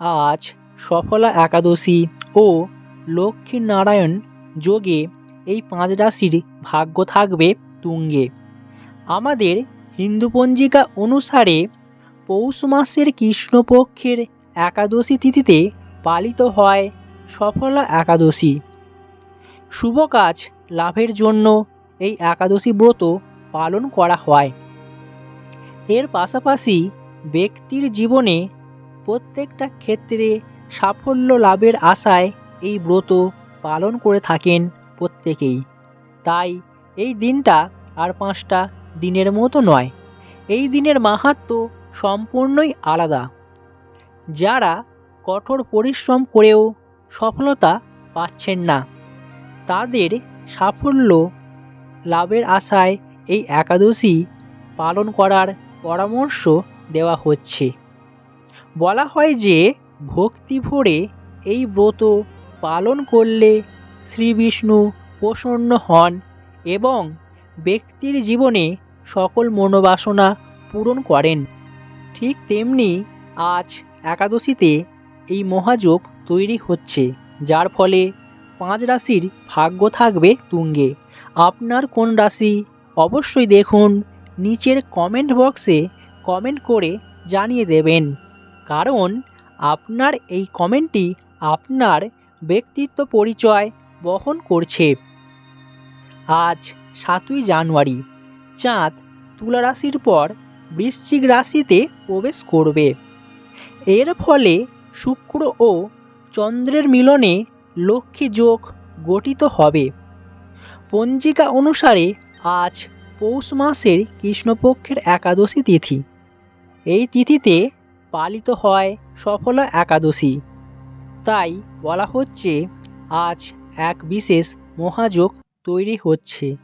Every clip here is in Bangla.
আজ সফলা একাদশী ও লক্ষ্মীনারায়ণ যোগে এই পাঁচ রাশির ভাগ্য থাকবে তুঙ্গে। আমাদের হিন্দু পঞ্জিকা অনুসারে পৌষ মাসের কৃষ্ণপক্ষের একাদশী তিথিতে পালিত হয় সফলা একাদশী। শুভ কাজ লাভের জন্য এই একাদশী ব্রত পালন করা হয়। এর পাশাপাশি ব্যক্তির জীবনে প্রত্যেকটা ক্ষেত্রে সাফল্য লাভের আশায় এই ব্রত পালন করে থাকেন প্রত্যেকেই। তাই এই দিনটা আর পাঁচটা দিনের মতো নয়, এই দিনের মাহাত্ম্য সম্পূর্ণই আলাদা। যারা কঠোর পরিশ্রম করেও সফলতা পাচ্ছেন না, তাদের সাফল্য লাভের আশায় এই একাদশী পালন করার পরামর্শ দেওয়া হচ্ছে। বলা হয় যে ভক্তি ভরে এই ব্রত পালন করলে শ্রী বিষ্ণু প্রসন্ন হন এবং ব্যক্তির জীবনে সকল মনোবাসনা পূরণ করেন। ঠিক তেমনি আজ একাদশীতে এই মহাযোগ তৈরি হচ্ছে, যার ফলে পাঁচ রাশির ভাগ্য থাকবে তুঙ্গে। আপনার কোন রাশি অবশ্যই দেখুন, নিচের কমেন্ট বক্সে কমেন্ট করে জানিয়ে দেবেন। কারণ আপনার এই কমেন্টটি আপনার ব্যক্তিত্ব পরিচয় বহন করছে। আজ সাতই জানুয়ারি, চাঁদ তুলা রাশির পর বৃশ্চিক রাশিতে প্রবেশ করবে। এর ফলে শুক্র ও চন্দ্রের মিলনে লক্ষ্মী যোগ গঠিত হবে। পঞ্জিকা অনুসারে আজ পৌষ মাসের কৃষ্ণপক্ষের একাদশী তিথি। এই তিথিতে পালিত হয় সফলা একাদশী। তাই বলা হচ্ছে, আজ এক বিশেষ মহাযোগ তৈরি হচ্ছে।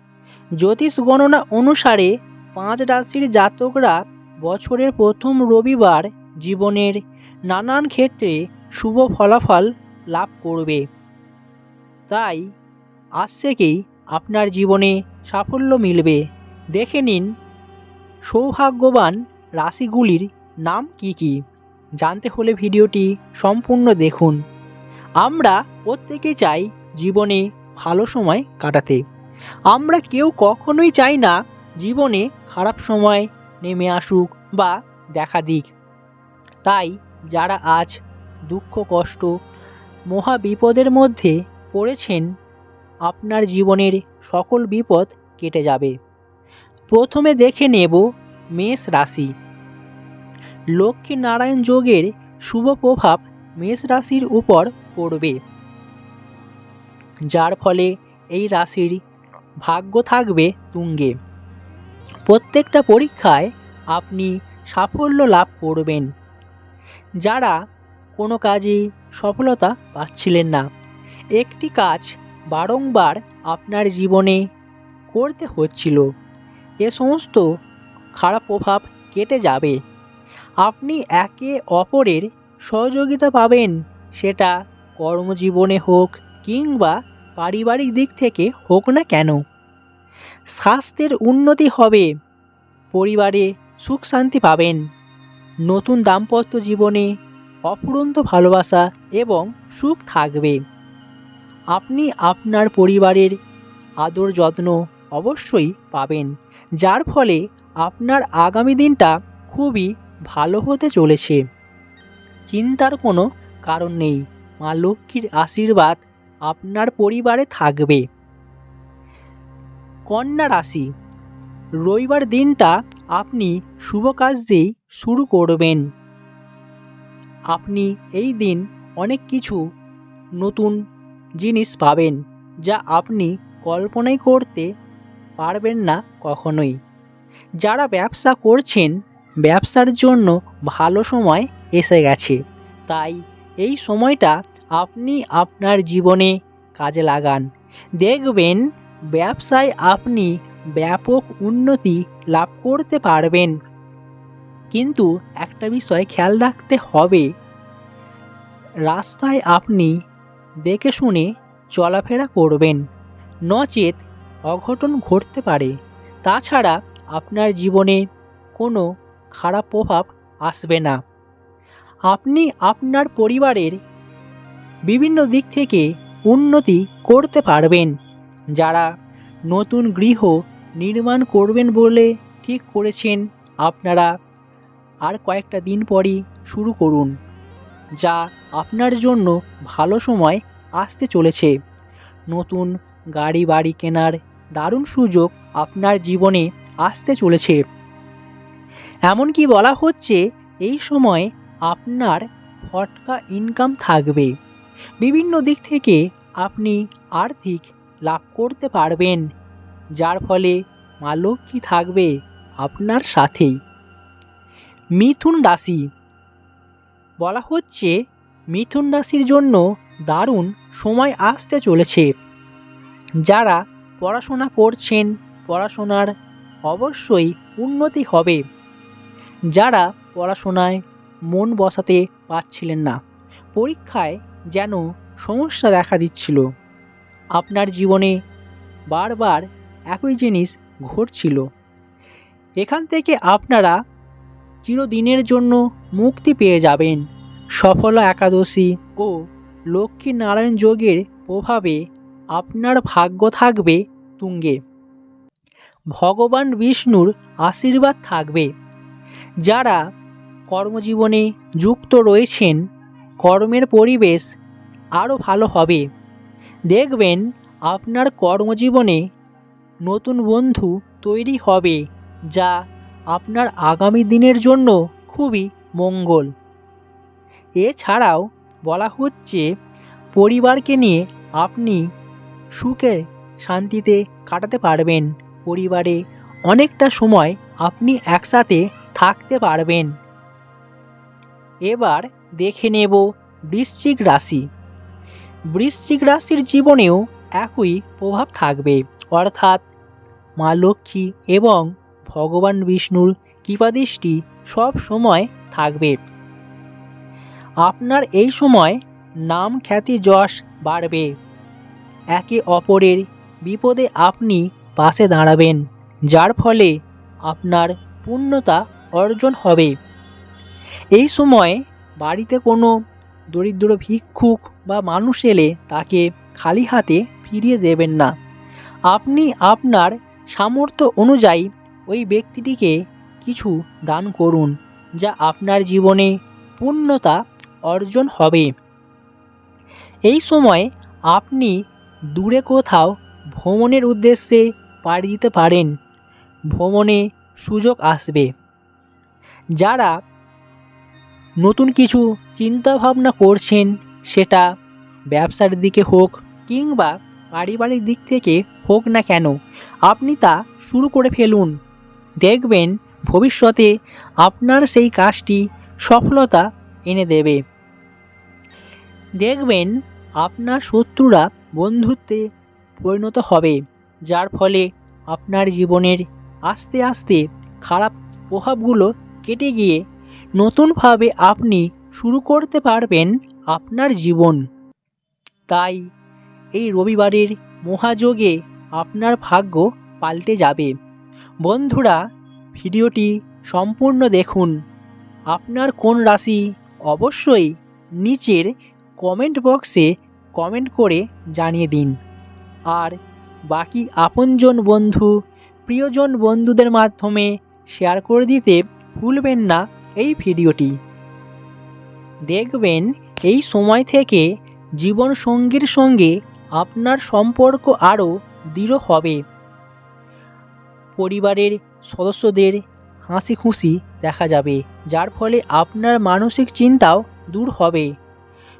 জ্যোতিষ গণনা অনুসারে পাঁচ রাশির জাতকরা বছরের প্রথম রবিবার জীবনের নানান ক্ষেত্রে শুভ ফলাফল লাভ করবে। তাই আজ থেকেই আপনার জীবনে সাফল্য মিলবে। দেখে নিন, সৌভাগ্যবান রাশিগুলির নাম কি কি? জানতে হলে ভিডিওটি সম্পূর্ণ দেখুন। আমরা প্রত্যেকেই চাই জীবনে ভালো সময় কাটাতে। আমরা কেউ কখনোই চাই না জীবনে খারাপ সময় নেমে আসুক বা দেখা দিক। তাই যারা আজ দুঃখ, কষ্ট, মহা বিপদের মধ্যে পড়েছেন, আপনার জীবনের সকল বিপদ কেটে যাবে। প্রথমে দেখে নেব মেষ রাশি। লক্ষ্মী নারায়ণ যোগের শুভ প্রভাব মেষ রাশির উপর পড়বে। যার ফলে এই রাশির ভাগ্য থাকবে তুঙ্গে। প্রত্যেকটা পরীক্ষায় আপনি সাফল্য লাভ করবেন। যারা কোনো কাজেই সফলতা পাচ্ছিলেন না, একটি কাজ বারংবার আপনার জীবনে করতে হচ্ছিল। এ সমস্ত খারাপ প্রভাব কেটে যাবে। আপনি একে অপরের সহযোগিতা পাবেন। সেটা কর্মজীবনে হোক কিংবা পারিবারিক দিক থেকে হোক না কেন। স্বাস্থ্যের উন্নতি হবে। পরিবারে সুখ শান্তি পাবেন। নতুন দাম্পত্য জীবনে অফুরন্ত ভালোবাসা এবং সুখ থাকবে। আপনি আপনার পরিবারের আদর যত্ন অবশ্যই পাবেন, যার ফলে আপনার আগামী দিনটা খুবই ভালো হতে চলেছে। চিন্তার কোনো কারণ নেই। মা লক্ষ্মীর আশীর্বাদ আপনার পরিবারে থাকবে। কন্যা রাশি, রবিবার দিনটা আপনি শুভ কাজ দিয়েই শুরু করবেন। আপনি এই দিন অনেক কিছু নতুন জিনিস পাবেন যা আপনি কল্পনাই করতে পারবেন না কখনোই। যারা ব্যবসা করছেন ব্যবসার জন্য ভালো সময় এসে গেছে। তাই এই সময়টা আপনি আপনার জীবনে কাজে লাগান। দেখবেন ব্যবসায় আপনি ব্যাপক উন্নতি লাভ করতে পারবেন। কিন্তু একটা বিষয় খেয়াল রাখতে হবে। রাস্তায় আপনি দেখে শুনে চলাফেরা করবেন। নচেত অঘটন ঘটতে পারে। তাছাড়া আপনার জীবনে কোনো খারাপ প্রভাব আসবে না। আপনি আপনার পরিবারের বিভিন্ন দিক থেকে উন্নতি করতে পারবেন। যারা নতুন গৃহ নির্মাণ করবেন বলে ঠিক করেছেন, আপনারা আর কয়েকটা দিন পরই শুরু করুন, যা আপনার জন্য ভালো সময় আসতে চলেছে। নতুন গাড়ি বাড়ি কেনার দারুণ সুযোগ আপনার জীবনে আসতে চলেছে। এমনকি বলা হচ্ছে এই সময় আপনার ফটকা ইনকাম থাকবে। বিভিন্ন দিক থেকে আপনি আর্থিক লাভ করতে পারবেন, যার ফলে মা লক্ষ্মী থাকবে আপনার সাথেই। মিথুন রাশি। বলা হচ্ছে মিথুন রাশির জন্য দারুণ সময় আসতে চলেছে। যারা পড়াশোনা করছেন, পড়াশোনার অবশ্যই উন্নতি হবে। যারা পড়াশোনায় মন বসাতে পারছিলেন না। পরীক্ষায় যেন সমস্যা দেখা দিচ্ছিল। আপনার জীবনে বারবার একই জিনিস ঘটছিল। এখান থেকে আপনারা চিরদিনের জন্য মুক্তি পেয়ে যাবেন। সফল একাদশী ও লক্ষ্মী নারায়ণ যোগের প্রভাবে আপনার ভাগ্য থাকবে তুঙ্গে। ভগবান বিষ্ণুর আশীর্বাদ থাকবে। যারা কর্মজীবনে যুক্ত রয়েছেন, কর্মের পরিবেশ আরও ভালো হবে। দেখবেন আপনার কর্মজীবনে নতুন বন্ধু তৈরি হবে, যা আপনার আগামী দিনের জন্য খুবই মঙ্গল। এছাড়াও বলা হচ্ছে, পরিবারকে নিয়ে আপনি সুখে শান্তিতে কাটাতে পারবেন। পরিবারে অনেকটা সময় আপনি একসাথে থাকতে পারবেন। এবার দেখে নেব বৃশ্চিক রাশি। বৃশ্চিক রাশির জীবনেও একই প্রভাব থাকবে, অর্থাৎ মা লক্ষ্মী এবং ভগবান বিষ্ণুর কৃপাদৃষ্টি সব সময় থাকবে। আপনার এই সময় নাম খ্যাতি যশ বাড়বে। একে অপরের বিপদে আপনি পাশে দাঁড়াবেন, যার ফলে আপনার পূর্ণতা অর্জন হবে। এই সময় বাড়িতে কোনো দরিদ্র ভিক্ষুক বা মানুষ এলে তাকে খালি হাতে ফিরিয়ে দেবেন না। আপনি আপনার সামর্থ্য অনুযায়ী ওই ব্যক্তিটিকে কিছু দান করুন, যা আপনার জীবনে পূর্ণতা অর্জন হবে। এই সময় আপনি দূরে কোথাও ভ্রমণের উদ্দেশ্যে পাড়ি দিতে পারেন। ভ্রমণে সুযোগ আসবে। যারা নতুন কিছু চিন্তাভাবনা করছেন, সেটা ব্যবসার দিকে হোক কিংবা পারিবারিক দিক থেকে হোক না কেন, আপনি তা শুরু করে ফেলুন। দেখবেন ভবিষ্যতে আপনার সেই কাজটি সফলতা এনে দেবে। দেখবেন আপনার শত্রুরা বন্ধুত্বে পরিণত হবে, যার ফলে আপনার জীবনের আস্তে আস্তে খারাপ প্রভাবগুলো কেটে গিয়ে নতুনভাবে আপনি শুরু করতে পারবেন আপনার জীবন। তাই এই রবিবারের মহাযোগে আপনার ভাগ্য পাল্টে যাবে। বন্ধুরা, ভিডিওটি সম্পূর্ণ দেখুন। আপনার কোন রাশি অবশ্যই নিচের কমেন্ট বক্সে কমেন্ট করে জানিয়ে দিন। আর বাকি আপনজন বন্ধু, প্রিয়জন বন্ধুদের মাধ্যমে শেয়ার করে দিতে ভুলবেন না এই ভিডিওটি। দেখবেন এই সময় থেকে জীবন সঙ্গীর সঙ্গে আপনার সম্পর্ক আরও দৃঢ় হবে। পরিবারের সদস্যদের হাসি খুশি দেখা যাবে, যার ফলে আপনার মানসিক চিন্তাও দূর হবে।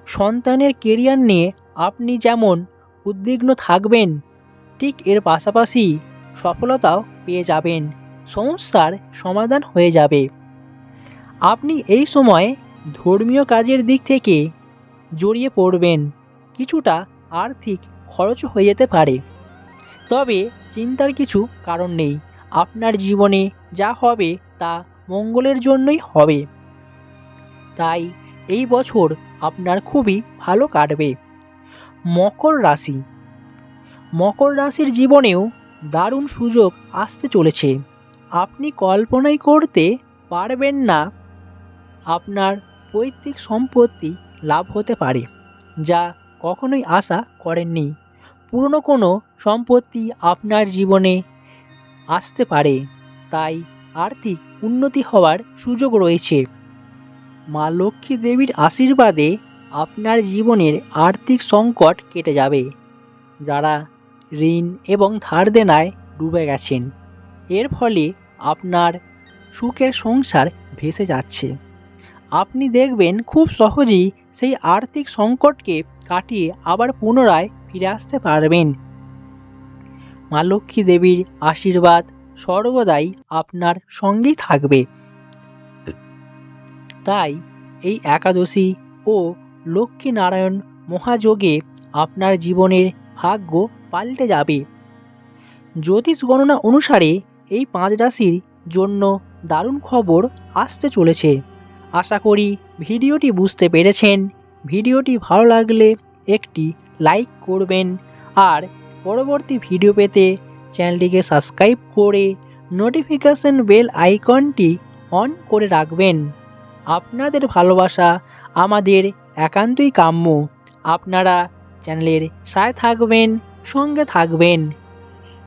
সন্তানের কেরিয়ার নিয়ে আপনি যেমন উদ্বিগ্ন থাকবেন, ঠিক এর পাশাপাশি সফলতাও পেয়ে যাবেন। সমস্যার সমাধান হয়ে যাবে। আপনি এই সময় ধর্মীয় কাজের দিক থেকে জড়িয়ে পড়বেন। কিছুটা আর্থিক খরচ হয়ে যেতে পারে। তবে চিন্তার কিছু কারণ নেই। আপনার জীবনে যা হবে তা মঙ্গলের জন্যই হবে। তাই এই বছর আপনার খুবই ভালো কাটবে। মকর রাশি। মকর রাশির জীবনেও দারুণ সুযোগ আসতে চলেছে। আপনি কল্পনাই করতে পারবেন না। আপনার পৈতৃক সম্পত্তি লাভ হতে পারে, যা কখনোই আশা করেননি। পুরনো কোনো সম্পত্তি আপনার জীবনে আসতে পারে, তাই আর্থিক উন্নতি হওয়ার সুযোগ রয়েছে। মা লক্ষ্মী দেবীর আশীর্বাদে আপনার জীবনের আর্থিক সংকট কেটে যাবে, যারা ঋণ এবং ধার দেনায় ডুবে গেছেন। এর ফলে আপনার সুখের সংসার ভেসে যাচ্ছে। আপনি দেখবেন খুব সহজেই সেই আর্থিক সংকটকে কাটিয়ে আবার পুনরায় ফিরে আসতে পারবেন। মা লক্ষ্মী দেবীর আশীর্বাদ সর্বদাই আপনার সঙ্গেই থাকবে। তাই এই একাদশী ও লক্ষ্মীনারায়ণ মহাযোগে আপনার জীবনের ভাগ্য পাল্টে যাবে। জ্যোতিষ গণনা অনুসারে এই পাঁচ রাশির জন্য দারুণ খবর আসতে চলেছে। আশা করি ভিডিওটি বুঝতে পেরেছেন। ভিডিওটি ভালো লাগলে একটি লাইক করবেন আর পরবর্তী ভিডিও পেতে চ্যানেলটিকে সাবস্ক্রাইব করে নোটিফিকেশন বেল আইকনটি অন করে রাখবেন। আপনাদের ভালোবাসা আমাদের একান্তই কাম্য। আপনারা চ্যানেলের সাথে থাকবেন, সঙ্গে থাকবেন।